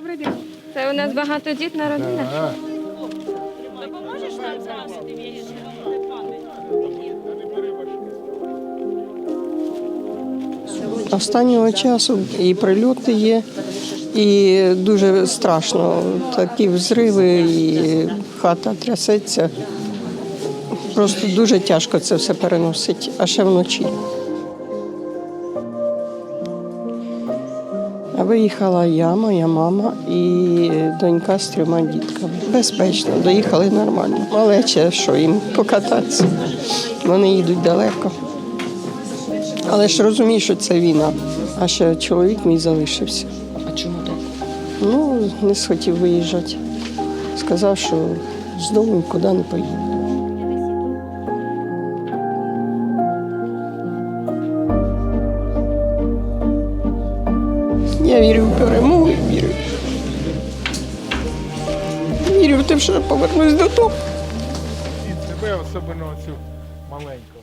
Добрий день. Це у нас багатодітна родина. Допоможеш нам згасити віщі? Останнього часу і прильоти є, і дуже страшно. Такі взриви, і хата трясеться. Просто дуже тяжко це все переносить, а ще вночі. А Виїхала я, моя мама і донька з трьома дітками. Безпечно, доїхали нормально. Малече, що їм покататися. Вони їдуть далеко. Але ж розумію, що це війна. А ще чоловік мій залишився. А чому так? Ну, не схотів виїжджати. Сказав, що з дому нікуди не поїде. Я вірю в перемогу, вірю. Вірю в те, що я повернусь додому. І тебе особливо цю маленьку.